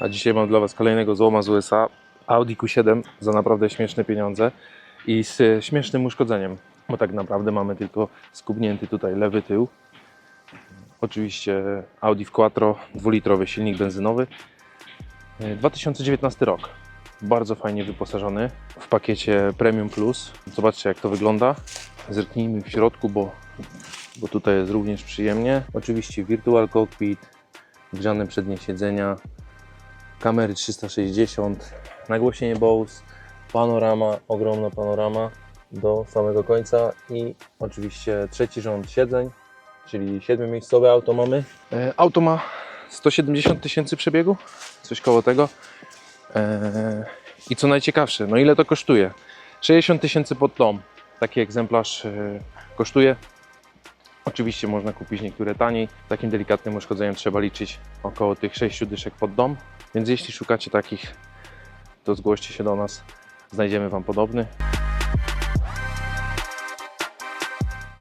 a dzisiaj mam dla Was kolejnego złoma z USA. Audi Q7 za naprawdę śmieszne pieniądze i z e, śmiesznym uszkodzeniem, bo tak naprawdę mamy tylko skubnięty tutaj lewy tył. Oczywiście Audi w Quattro, dwulitrowy silnik benzynowy. E, 2019 rok. Bardzo fajnie wyposażony w pakiecie Premium Plus. Zobaczcie jak to wygląda. Zerknijmy w środku, bo, bo tutaj jest również przyjemnie. Oczywiście Virtual Cockpit, grzane przednie siedzenia, kamery 360, nagłośnienie Bose, panorama, ogromna panorama do samego końca i oczywiście trzeci rząd siedzeń, czyli 7-miejscowe auto mamy. E, Auto ma 170 tysięcy przebiegu, coś koło tego. E, I co najciekawsze, no ile to kosztuje? 60 tysięcy pod dom. Taki egzemplarz e, kosztuje. Oczywiście można kupić niektóre taniej. Takim delikatnym uszkodzeniem trzeba liczyć około tych 6 dyszek pod dom. Więc jeśli szukacie takich, to zgłoście się do nas. Znajdziemy Wam podobny.